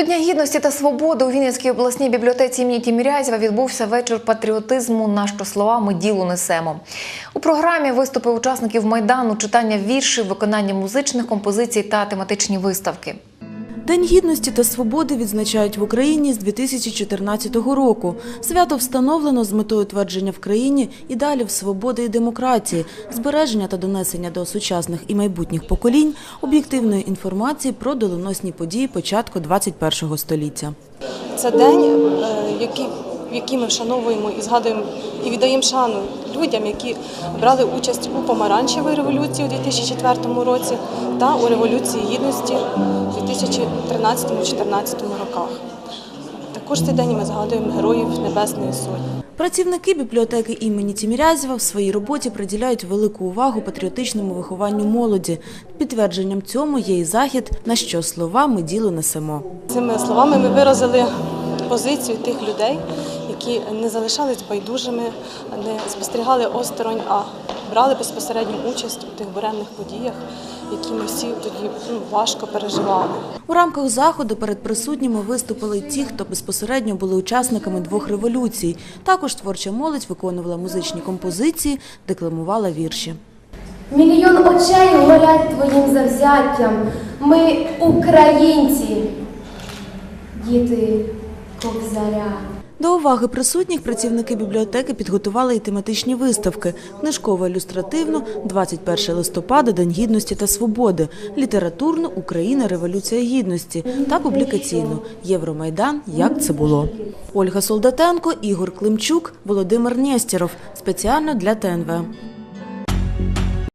До Дня гідності та свободи у Вінницькій обласній бібліотеці імені Тімірязєва відбувся вечір патріотизму «На що слова ми ділу несемо. У програмі виступи учасників майдану, читання віршів, виконання музичних композицій та тематичні виставки. День гідності та свободи відзначають в Україні з 2014 року. Свято встановлено з метою твердження в країні ідеалів свободи і демократії, збереження та донесення до сучасних і майбутніх поколінь об'єктивної інформації про доленосні події початку 21 століття. Це день, е, який, який ми вшановуємо і згадуємо і віддаємо шану людям, які брали участь у помаранчевій революції у 2004 році та у революції гідності у 2013-2014 роках. Також цей день ми згадуємо героїв Небесної Сотні. Працівники бібліотеки імені Тімірязєва в своїй роботі приділяють велику увагу патріотичному вихованню молоді. Підтвердженням цьому є і захід, на що слова ми діло несемо. Цими словами ми виразили позицію тих людей, які не залишались байдужими, не спостерігали осторонь, а брали безпосередню участь у тих буремних подіях, які ми всі тоді ну, важко переживали. У рамках заходу перед присутніми виступили ті, хто безпосередньо були учасниками двох революцій. Також творча молодь виконувала музичні композиції, декламувала вірші. Мільйон очей горять твоїм завзяттям. Ми українці, діти Кобзаря. До уваги присутніх працівники бібліотеки підготували і тематичні виставки: книжково-ілюстративну, 21 листопада, День гідності та свободи, літературну Україна, Революція Гідності та публікаційну Євромайдан. Як це було? Ольга Солдатенко, Ігор Климчук, Володимир Нєстєров. Спеціально для ТНВ.